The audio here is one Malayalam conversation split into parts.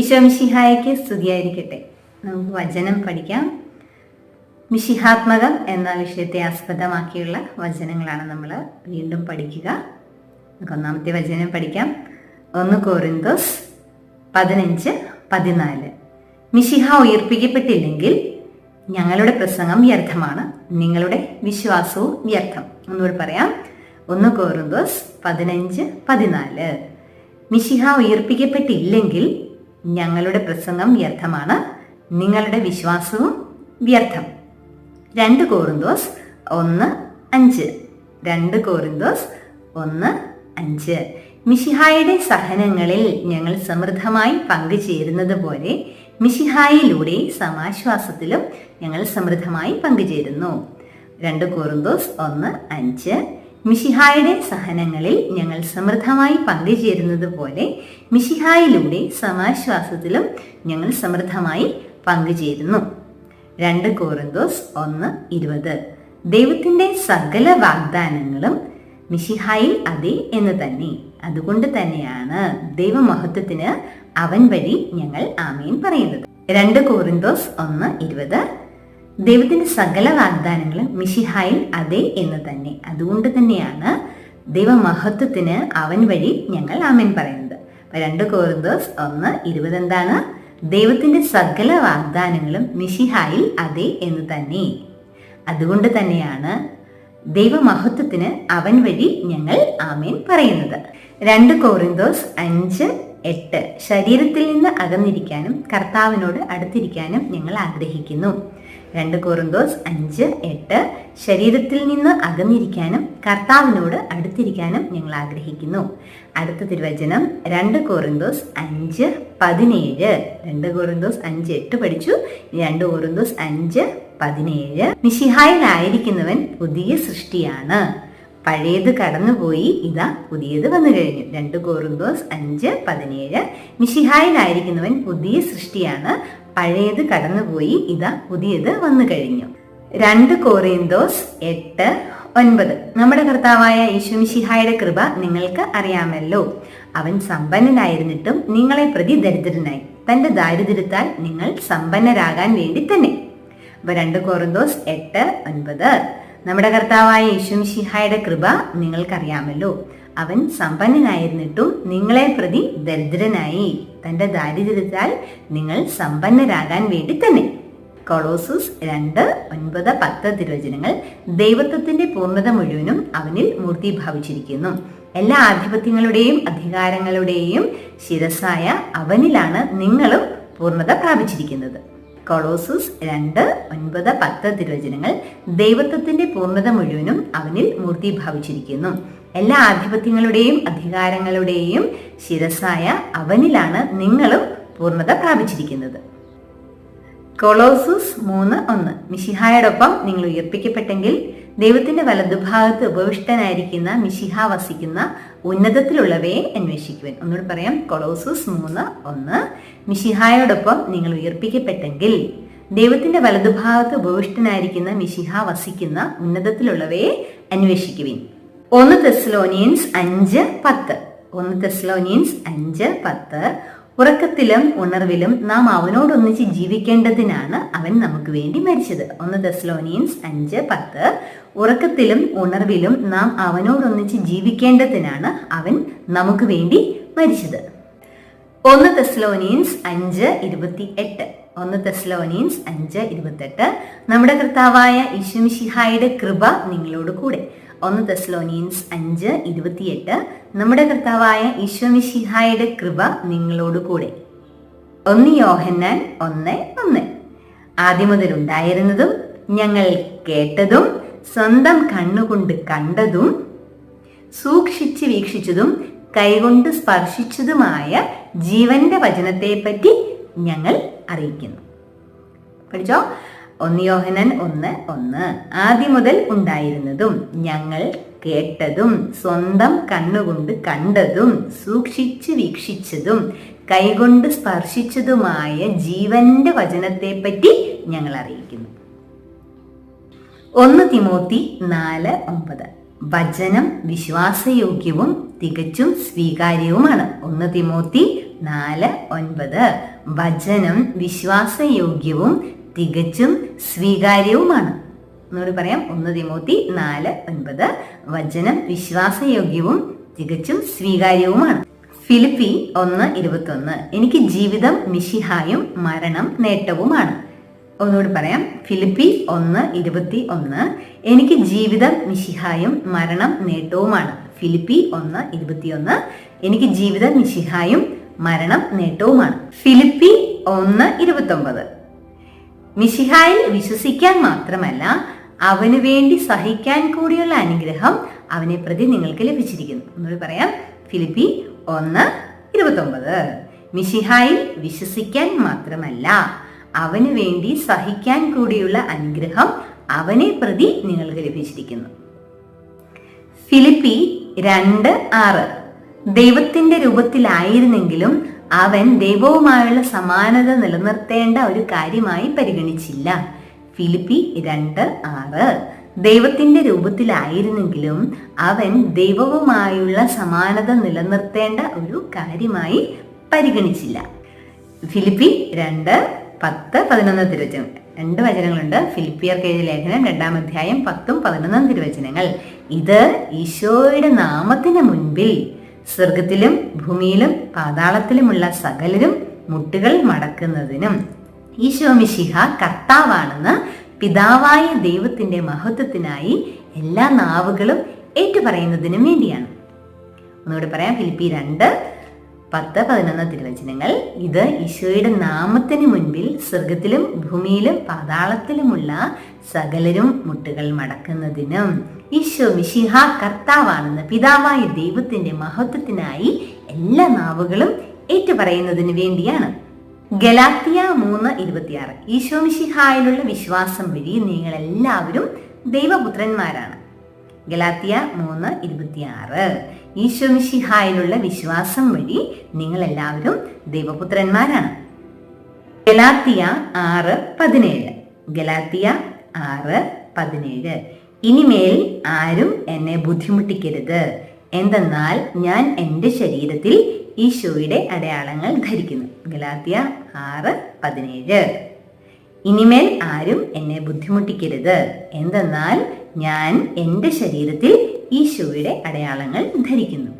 ഈശോമിഷിഹായ്ക്ക് സ്തുതിയായിരിക്കട്ടെ. നമുക്ക് വചനം പഠിക്കാം. മിഷിഹാത്മകം എന്ന വിഷയത്തെ ആസ്പദമാക്കിയുള്ള വചനങ്ങളാണ് നമ്മൾ വീണ്ടും പഠിക്കുക. നമുക്ക് ഒന്നാമത്തെ വചനം പഠിക്കാം. ഒന്ന് കോറിന്തോസ് പതിനഞ്ച് പതിനാല്. മിഷിഹ ഉയർപ്പിക്കപ്പെട്ടില്ലെങ്കിൽ ഞങ്ങളുടെ പ്രസംഗം വ്യർത്ഥമാണ്. നിങ്ങളുടെ വിശ്വാസവും വ്യർത്ഥം. ഒന്നുകൂടി പറയാം. ഒന്ന് കോറിന്തോസ് പതിനഞ്ച് പതിനാല്. മിശിഹ ഉയർപ്പിക്കപ്പെട്ടില്ലെങ്കിൽ ഞങ്ങളുടെ പ്രസംഗം വ്യർത്ഥമാണ്. നിങ്ങളുടെ വിശ്വാസവും വ്യർത്ഥം. രണ്ട് കോറിന്തോസ് ഒന്ന് അഞ്ച്. രണ്ട് കോറിന്തോസ് ഒന്ന് അഞ്ച്. മിഷിഹായുടെ സഹനങ്ങളിൽ ഞങ്ങൾ സമൃദ്ധമായി പങ്കുചേരുന്നത് പോലെ മിഷിഹായിലൂടെ സമാശ്വാസത്തിലും ഞങ്ങൾ സമൃദ്ധമായി പങ്കുചേരുന്നു. രണ്ട് കോറിന്തോസ് ഒന്ന് അഞ്ച്. മിശിഹായുടെ സഹനങ്ങളിൽ ഞങ്ങൾ സമൃദ്ധമായി പങ്കുചേരുന്നത് പോലെ മിഷിഹായിലൂടെ സമാശ്വാസത്തിലും ഞങ്ങൾ സമൃദ്ധമായി പങ്കുചേരുന്നു. രണ്ട് കോറിന്തോസ് ഒന്ന് ഇരുപത്. ദൈവത്തിന്റെ സകല വാഗ്ദാനങ്ങളും മിഷിഹായിൽ അതെ എന്ന് തന്നെ. അതുകൊണ്ട് തന്നെയാണ് ദൈവമഹത്വത്തിന് അവൻ വഴി ഞങ്ങൾ ആമീൻ പറയുന്നത്. രണ്ട് കോറിന്തോസ് ഒന്ന് ഇരുപത്. ദൈവത്തിന്റെ സകല വാഗ്ദാനങ്ങളും മിഷിഹായിൽ അതെ എന്ന് തന്നെ. അതുകൊണ്ട് തന്നെയാണ് ദൈവമഹത്വത്തിന് അവൻ വഴി ഞങ്ങൾ ആമൻ പറയുന്നത്. രണ്ട് കോറിന്തോസ് ഒന്ന് ഇരുപത് എന്താണ് ദൈവത്തിന്റെ സകല വാഗ്ദാനങ്ങളും മിഷിഹായിൽ അതെ എന്ന് തന്നെ. അതുകൊണ്ട് തന്നെയാണ് ദൈവമഹത്വത്തിന് അവൻ വഴി ഞങ്ങൾ ആമേൻ പറയുന്നത്. രണ്ട് കോറിന്തോസ് അഞ്ച് എട്ട് ശരീരത്തിൽ നിന്ന് അകന്നിരിക്കാനും കർത്താവിനോട് അടുത്തിരിക്കാനും ഞങ്ങൾ ആഗ്രഹിക്കുന്നു. രണ്ട് കോറിന്തോസ് അഞ്ച് എട്ട്. ശരീരത്തിൽ നിന്ന് അകന്നിരിക്കാനും കർത്താവിനോട് അടുത്തിരിക്കാനും ഞങ്ങൾ ആഗ്രഹിക്കുന്നു. അടുത്ത തിരുവചനം രണ്ട് കോറിന്തോസ് അഞ്ച് പതിനേഴ്. രണ്ട് കോറിന്തോസ് അഞ്ച് എട്ട് പഠിച്ചു. രണ്ട് കോറിന്തോസ് അഞ്ച് പതിനേഴ്. നിഷിഹായിലായിരിക്കുന്നവൻ പുതിയ സൃഷ്ടിയാണ്. പഴയത് കടന്നുപോയി ഇതാ പുതിയത് വന്നു കഴിഞ്ഞു. രണ്ട് കോറിന്തോസ് അഞ്ച് പതിനേഴ്. മിഷിഹായിലായിരിക്കുന്നവൻ പുതിയ സൃഷ്ടിയാണ്. പഴയത് കടന്നുപോയി ഇതാ പുതിയത് വന്നു കഴിഞ്ഞു. രണ്ട് കോറിന്തോസ് എട്ട് ഒൻപത്. നമ്മുടെ കർത്താവായ യേശു മിഷിഹായുടെ കൃപ നിങ്ങൾക്ക് അറിയാമല്ലോ. അവൻ സമ്പന്നനായിരുന്നിട്ടും നിങ്ങളെ പ്രതി ദരിദ്രനായി തന്റെ ദാരിദ്ര്യത്താൽ നിങ്ങൾ സമ്പന്നരാകാൻ വേണ്ടി തന്നെ. അപ്പൊ രണ്ട് കോറിന്തോസ് എട്ട് ഒൻപത്. നമ്മുടെ കർത്താവായ യേശുമിശിഹായുടെ കൃപ നിങ്ങൾക്കറിയാമല്ലോ. അവൻ സമ്പന്നനായിരുന്നിട്ടും നിങ്ങളെ പ്രതി ദരിദ്രനായി. തന്റെ ദാരിദ്ര്യത്താൽ നിങ്ങൾ സമ്പന്നരാകാൻ വേണ്ടി തന്നെ. കൊളോസൂസ് രണ്ട് ഒൻപത് പത്ത് തിരുവചനങ്ങൾ ദൈവത്വത്തിന്റെ പൂർണത മുഴുവനും അവനിൽ മൂർത്തിഭാവിച്ചിരിക്കുന്നു എല്ലാ ആധിപത്യങ്ങളുടെയും അധികാരങ്ങളുടെയും ശിരസായ അവനിലാണ് നിങ്ങളും പൂർണത പ്രാപിച്ചിരിക്കുന്നത്. കൊളോസൂസ് രണ്ട് ഒൻപത് പത്ത് തിരുവചനങ്ങൾ ദൈവത്വത്തിന്റെ പൂർണത മുഴുവനും അവനിൽ മൂർത്തിഭാവിച്ചിരിക്കുന്നു. എല്ലാ ആധിപത്യങ്ങളുടെയും അധികാരങ്ങളുടെയും ശിരസായ അവനിലാണ് നിങ്ങളും പൂർണത പ്രാപിച്ചിരിക്കുന്നത്. കൊളോസസ് മൂന്ന് ഒന്ന്. മിഷിഹായോടൊപ്പം നിങ്ങൾ ഉയർപ്പിക്കപ്പെട്ടെങ്കിൽ ദൈവത്തിന്റെ വലതുഭാഗത്ത് ഉപവിഷ്ടനായിരിക്കുന്ന മിഷിഹ വസിക്കുന്ന ഉന്നതത്തിലുള്ളവയെ അന്വേഷിക്കുവാൻ. ഒന്നുകൂടി പറയാം. കൊളോസൂസ് മൂന്ന് ഒന്ന്. മിഷിഹായോടൊപ്പം നിങ്ങൾ ഉയർപ്പിക്കപ്പെട്ടെങ്കിൽ ദൈവത്തിന്റെ വലതുഭാഗത്ത് ഉപവിഷ്ടനായിരിക്കുന്ന മിഷിഹ വസിക്കുന്ന ഉന്നതത്തിലുള്ളവയെ അന്വേഷിക്കുവിൻ. ഒന്ന് തെസ്ലോനിയൻസ് അഞ്ച് പത്ത്. ഒന്ന് തെസ്ലോനിയൻസ് അഞ്ച് പത്ത്. ഉറക്കത്തിലും ഉണർവിലും നാം അവനോടൊന്നിച്ച് ജീവിക്കേണ്ടതിനാണ് അവൻ നമുക്ക് വേണ്ടി മരിച്ചത്. ഒന്ന് ദസ്ലോനിയൻസ് അഞ്ച് പത്ത്. ഉറക്കത്തിലും ഉണർവിലും നാം അവനോടൊന്നിച്ച് ജീവിക്കേണ്ടതിനാണ് അവൻ നമുക്ക് വേണ്ടി മരിച്ചത്. ഒന്ന് തെസ്ലോനിയൻസ് അഞ്ച് ഇരുപത്തി എട്ട് ഒന്ന് തെസ്ലോനിയൻസ് അഞ്ച് ഇരുപത്തെട്ട്. നമ്മുടെ കർത്താവായ ഇഷുമിഷിഹായുടെ കൃപ നിങ്ങളോട് കൂടെ. ഒന്ന് തെസ്ലോനിയൻസ് അഞ്ച് ഇരുപത്തിയെട്ട്. നമ്മുടെ കർത്താവായ ഈശ്വമിഷിഹായുടെ കൃപ നിങ്ങളോടുകൂടെ ഒന്ന് യോഹന്നാൻ ഒന്ന് ഒന്ന്. ആദ്യം മുതൽ ഉണ്ടായിരുന്നതും ഞങ്ങൾ കേട്ടതും സ്വന്തം കണ്ണുകൊണ്ട് കണ്ടതും സൂക്ഷിച്ച് വീക്ഷിച്ചതും കൈകൊണ്ട് സ്പർശിച്ചതുമായ ജീവന്റെ വചനത്തെപ്പറ്റി ഞങ്ങൾ അറിയിക്കുന്നു. പഠിച്ചോ? ഒന്ന് യോഹനൻ ഒന്ന് ഒന്ന്. ആദ്യം മുതൽ ഉണ്ടായിരുന്നതും ഞങ്ങൾ കേട്ടതും സ്വന്തം കണ്ണുകൊണ്ട് കണ്ടതും സൂക്ഷിച്ച് വീക്ഷിച്ചതും കൈകൊണ്ട് സ്പർശിച്ചതുമായ ജീവന്റെ വചനത്തെ പറ്റി ഞങ്ങൾ അറിയിക്കുന്നു. ഒന്ന് തിമോത്തി നാല് ഒമ്പത്. വചനം വിശ്വാസയോഗ്യവും തികച്ചും സ്വീകാര്യവുമാണ്. ഒന്ന് തിമോത്തി നാല് ഒൻപത്. വചനം വിശ്വാസയോഗ്യവും തികച്ചും സ്വീകാര്യവുമാണ്. എന്നോട് പറയാം. ഒന്ന് തിമൂത്തി നാല് ഒൻപത്. വചനം വിശ്വാസയോഗ്യവും തികച്ചും സ്വീകാര്യവുമാണ്. ഫിലിപ്പി ഒന്ന് ഇരുപത്തൊന്ന്. എനിക്ക് ജീവിതം മിഷിഹായും മരണം നേട്ടവുമാണ്. ഒന്നുകൂടി പറയാം. ഫിലിപ്പി ഒന്ന് ഇരുപത്തി ഒന്ന് എനിക്ക് ജീവിതം മിഷിഹായും മരണം നേട്ടവുമാണ്. ഫിലിപ്പി ഒന്ന് ഇരുപത്തിയൊന്ന്. എനിക്ക് ജീവിതം മിഷിഹായും മരണം നേട്ടവുമാണ്. ഫിലിപ്പി ഒന്ന് ഇരുപത്തൊമ്പത്. മിഷിഹായിൽ വിശ്വസിക്കാൻ മാത്രമല്ല അവന് വേണ്ടി സഹിക്കാൻ കൂടിയുള്ള അനുഗ്രഹം അവനെ പ്രതി നിങ്ങൾക്ക് ലഭിച്ചിരിക്കുന്നു. എന്ന് പറയാം. ഫിലിപ്പി ഒന്ന് ഇരുപത്തൊമ്പത്. മിശിഹായിൽ വിശ്വസിക്കാൻ മാത്രമല്ല അവന് വേണ്ടി സഹിക്കാൻ കൂടിയുള്ള അനുഗ്രഹം അവനെ പ്രതി നിങ്ങൾക്ക് ലഭിച്ചിരിക്കുന്നു. ഫിലിപ്പി രണ്ട് ആറ്. ദൈവത്തിന്റെ രൂപത്തിലായിരുന്നെങ്കിലും അവൻ ദൈവവുമായുള്ള സമാനത നിലനിർത്തേണ്ട ഒരു കാര്യമായി പരിഗണിച്ചില്ല. ഫിലിപ്പി രണ്ട് ആറ്. ദൈവത്തിന്റെ രൂപത്തിലായിരുന്നെങ്കിലും അവൻ ദൈവവുമായുള്ള സമാനത നിലനിർത്തേണ്ട ഒരു കാര്യമായി പരിഗണിച്ചില്ല. ഫിലിപ്പി രണ്ട് പത്ത് പതിനൊന്ന് തിരുവചനം. രണ്ട് വചനങ്ങളുണ്ട്. ഫിലിപ്പിയർക്ക് എഴുതിയ ലേഖനം രണ്ടാം അധ്യായം പത്തും പതിനൊന്നും തിരുവചനങ്ങൾ. ഇത് ഈശോയുടെ നാമത്തിന് മുൻപിൽ സ്വർഗത്തിലും ഭൂമിയിലും പാതാളത്തിലുമുള്ള സകലരും മുട്ടുകൾ മടക്കുന്നതിനും. ഈശോ മിശിഹ കർത്താവാണെന്ന് പിതാവായ ദൈവത്തിന്റെ മഹത്വത്തിനായി എല്ലാ നാവുകളും ഏറ്റുപറയുന്നതിനും വേണ്ടിയാണ്. ഒന്നുകൂടി പറയാം ഫിലിപ്പി രണ്ട് പത്ത് പതിനൊന്ന് തിരുവചനങ്ങൾ. ഇത് ഈശോയുടെ നാമത്തിന് മുൻപിൽ സ്വർഗത്തിലും ഭൂമിയിലും പാതാളത്തിലുമുള്ള സകലരും മുട്ടുകൾ മടക്കുന്നതിനും ഈശോ മിശിഹ കർത്താവാണെന്ന് പിതാവായ ദൈവത്തിന്റെ മഹത്വത്തിനായി എല്ലാ നാവുകളും ഏറ്റുപറയുന്നതിന് വേണ്ടിയാണ്. ഗലാത്തിയ മൂന്ന് ഇരുപത്തിയാറ്. ഈശോ മിശിഹായിലുള്ള വിശ്വാസം വഴി നിങ്ങൾ എല്ലാവരും ദൈവപുത്രന്മാരാണ്. ഗലാത്തിയ മൂന്ന് ഇരുപത്തിയാറ്. ഈശോ മിശിഹായിലുള്ള വിശ്വാസം വഴി നിങ്ങൾ എല്ലാവരും ദൈവപുത്രന്മാരാണ്. ഗലാത്തിയ ആറ് പതിനേഴ്. ഗലാത്തിയ ആറ് പതിനേഴ്. ഇനിമേൽ ആരും എന്നെ ബുദ്ധിമുട്ടിക്കരുത്. എന്തെന്നാൽ ഞാൻ എന്റെ ശരീരത്തിൽ ഈശോയുടെ അടയാളങ്ങൾ ധരിക്കുന്നു. ഗലാത്തിയ ആറ് പതിനേഴ്. ഇനിമേൽ ആരും എന്നെ ബുദ്ധിമുട്ടിക്കരുത്. എന്തെന്നാൽ ഞാൻ എന്റെ ശരീരത്തിൽ ഈശോയുടെ അടയാളങ്ങൾ ധരിക്കുന്നു.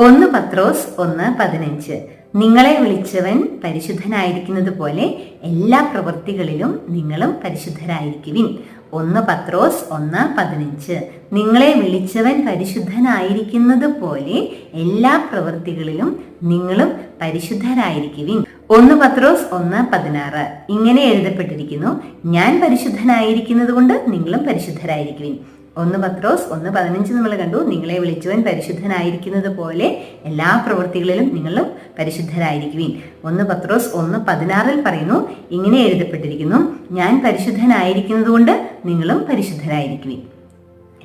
ഒന്ന് പത്രോസ് ഒന്ന് പതിനഞ്ച്. നിങ്ങളെ വിളിച്ചവൻ പരിശുദ്ധനായിരിക്കുന്നത് പോലെ എല്ലാ പ്രവൃത്തികളിലും നിങ്ങളും പരിശുദ്ധരായിരിക്കുവിൻ. ഒന്ന് പത്രോസ് ഒന്ന് പതിനഞ്ച്. നിങ്ങളെ വിളിച്ചവൻ പരിശുദ്ധനായിരിക്കുന്നത് പോലെ എല്ലാ പ്രവൃത്തികളിലും നിങ്ങളും പരിശുദ്ധരായിരിക്കുവിൻ. ഒന്ന് പത്രോസ് ഒന്ന് പതിനാറ്. ഇങ്ങനെ എഴുതപ്പെട്ടിരിക്കുന്നു ഞാൻ പരിശുദ്ധനായിരിക്കുന്നത് കൊണ്ട് നിങ്ങളും പരിശുദ്ധരായിരിക്കുവിൻ. ഒന്ന് പത്രോസ് ഒന്ന് പതിനഞ്ച് നമ്മൾ കണ്ടു. നിങ്ങളെ വിളിച്ചവൻ പരിശുദ്ധനായിരിക്കുന്നത് പോലെ എല്ലാ പ്രവൃത്തികളിലും നിങ്ങളും പരിശുദ്ധരായിരിക്കുവിൻ. ഒന്ന് പത്രോസ് ഒന്ന് പതിനാറിൽ പറയുന്നു ഇങ്ങനെ എഴുതപ്പെട്ടിരിക്കുന്നു ഞാൻ പരിശുദ്ധനായിരിക്കുന്നത് കൊണ്ട് നിങ്ങളും പരിശുദ്ധരായിരിക്കുവിൻ.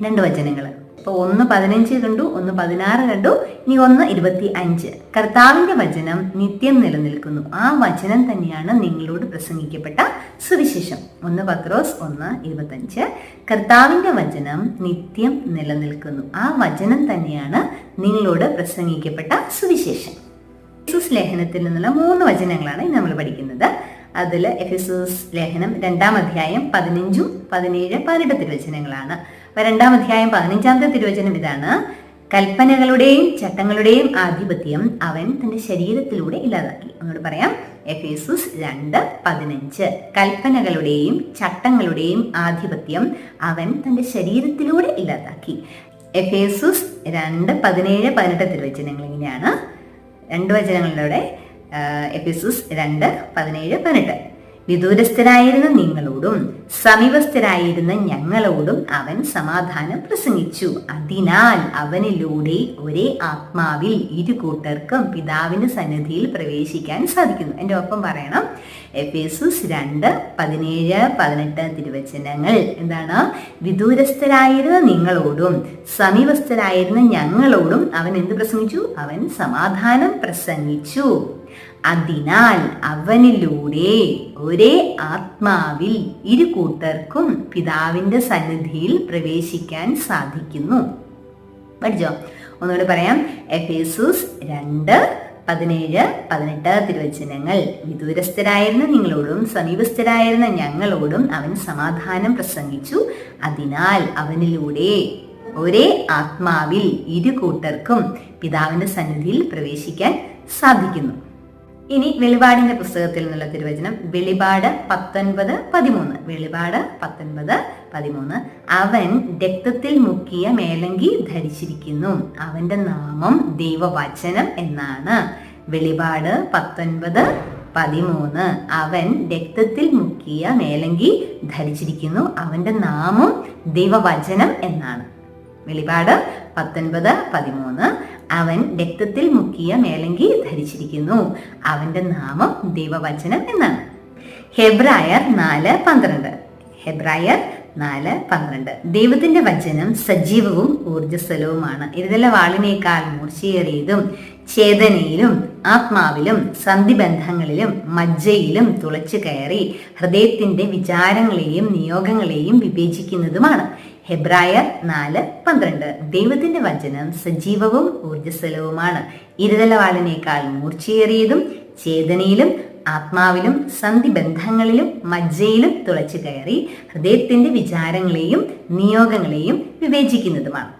രണ്ട് വചനങ്ങൾ അപ്പോൾ ഒന്ന് പതിനഞ്ച് കണ്ടു ഒന്ന് പതിനാറ് കണ്ടു ഇനി ഒന്ന് ഇരുപത്തി അഞ്ച് കർത്താവിന്റെ വചനം നിത്യം നിലനിൽക്കുന്നു. ആ വചനം തന്നെയാണ് നിങ്ങളോട് പ്രസംഗിക്കപ്പെട്ട സുവിശേഷം. ഒന്ന് പത്രോസ് ഒന്ന് ഇരുപത്തഞ്ച്. കർത്താവിന്റെ വചനം നിത്യം നിലനിൽക്കുന്നു. ആ വചനം തന്നെയാണ് നിങ്ങളോട് പ്രസംഗിക്കപ്പെട്ട സുവിശേഷം. എഫിസൂസ് ലേഖനത്തിൽ നിന്നുള്ള മൂന്ന് വചനങ്ങളാണ് നമ്മൾ പഠിക്കുന്നത്. അതിൽ എഫിസൂസ് ലേഖനം രണ്ടാം അധ്യായം പതിനഞ്ചും പതിനേഴ് പതിനെട്ട് തിരുവചനങ്ങളാണ് അപ്പൊ രണ്ടാം അധ്യായം പതിനഞ്ചാമത്തെ തിരുവചനം ഇതാണ്. കൽപ്പനകളുടെയും ചട്ടങ്ങളുടെയും ആധിപത്യം അവൻ തന്റെ ശരീരത്തിലൂടെ ഇല്ലാതാക്കി. അങ്ങോട്ട് പറയാം. എഫേസുസ് രണ്ട് പതിനഞ്ച്. കൽപ്പനകളുടെയും ചട്ടങ്ങളുടെയും ആധിപത്യം അവൻ തന്റെ ശരീരത്തിലൂടെ ഇല്ലാതാക്കി. എഫേസുസ് രണ്ട് പതിനേഴ് പതിനെട്ട് തിരുവചനങ്ങൾ ഇങ്ങനെയാണ്. രണ്ട് വചനങ്ങളിലൂടെ എഫേസുസ് രണ്ട് പതിനേഴ് പതിനെട്ട്. വിദൂരസ്ഥരായിരുന്ന നിങ്ങളോടും സമീപസ്ഥരായിരുന്ന ഞങ്ങളോടും അവൻ സമാധാനം പ്രസംഗിച്ചു. അതിനാൽ അവനിലൂടെ ഒരേ ആത്മാവിൽ ഇരു കൂട്ടർക്കും പിതാവിന്റെ സന്നിധിയിൽ പ്രവേശിക്കാൻ സാധിക്കുന്നു. എന്റെ ഒപ്പം പറയണം. എഫേസുസ് രണ്ട് പതിനേഴ് പതിനെട്ട് തിരുവചനങ്ങൾ. എന്താണ്? വിദൂരസ്ഥരായിരുന്ന നിങ്ങളോടും സമീപസ്ഥരായിരുന്ന ഞങ്ങളോടും അവൻ എന്ത് പ്രസംഗിച്ചു? അവൻ സമാധാനം പ്രസംഗിച്ചു. അതിനാൽ അവനിലൂടെ ഒരേ ആത്മാവിൽ ഇരു കൂട്ടർക്കും പിതാവിന്റെ സന്നിധിയിൽ പ്രവേശിക്കാൻ സാധിക്കുന്നു. പഠിച്ചോ? ഒന്നുകൂടി പറയാം. എഫേസൂസ് രണ്ട് പതിനേഴ് പതിനെട്ട് തിരുവചനങ്ങൾ. വിദൂരസ്ഥരായിരുന്ന നിങ്ങളോടും സമീപസ്ഥരായിരുന്ന ഞങ്ങളോടും അവൻ സമാധാനം പ്രസംഗിച്ചു. അതിനാൽ അവനിലൂടെ ഒരേ ആത്മാവിൽ ഇരു കൂട്ടർക്കും പിതാവിന്റെ സന്നിധിയിൽ പ്രവേശിക്കാൻ സാധിക്കുന്നു. ഇനി വെളിപാടിന്റെ പുസ്തകത്തിൽ നിന്നുള്ള തിരുവചനം വെളിപാട് പത്തൊൻപത് പതിമൂന്ന്. വെളിപാട് പത്തൊൻപത് പതിമൂന്ന്. അവൻ രക്തത്തിൽ മുക്കിയ മേലങ്കി ധരിച്ചിരിക്കുന്നു. അവന്റെ നാമം ദൈവവചനം എന്നാണ്. വെളിപാട് പത്തൊൻപത് പതിമൂന്ന്. അവൻ രക്തത്തിൽ മുക്കിയ മേലങ്കി ധരിച്ചിരിക്കുന്നു. അവന്റെ നാമം ദൈവവചനം എന്നാണ്. വെളിപാട് പത്തൊൻപത് പതിമൂന്ന്. അവൻ രക്തത്തിൽ മുക്കിയ മേലങ്കി ധരിച്ചിരിക്കുന്നു. അവന്റെ നാമം ദൈവവചനം എന്നാണ്. ഹെബ്രായർ നാല് പന്ത്രണ്ട്. ഹെബ്രായർ നാല് പന്ത്രണ്ട്. ദൈവത്തിന്റെ വചനം സജീവവും ഊർജസ്വലവുമാണ് ഇരുതല വാളിനേക്കാൾ മൂർച്ചയേറിയതും ചേതനയിലും ആത്മാവിലും സന്ധിബന്ധങ്ങളിലും മജ്ജയിലും തുളച്ചു കയറി ഹൃദയത്തിന്റെ വിചാരങ്ങളെയും നിയോഗങ്ങളെയും വിവേചിക്കുന്നതുമാണ്. ഹെബ്രായർ നാല് പന്ത്രണ്ട്. ദൈവത്തിന്റെ വചനം സജീവവും ഊർജസ്വലവുമാണ് ഇരുതലവാളിനേക്കാൾ മൂർച്ചയേറിയതും ചേതനയിലും ആത്മാവിലും സന്ധിബന്ധങ്ങളിലും മജ്ജയിലും തുളച്ചു കയറി ഹൃദയത്തിന്റെ വിചാരങ്ങളെയും നിയോഗങ്ങളെയും വിവേചിക്കുന്നതുമാണ്.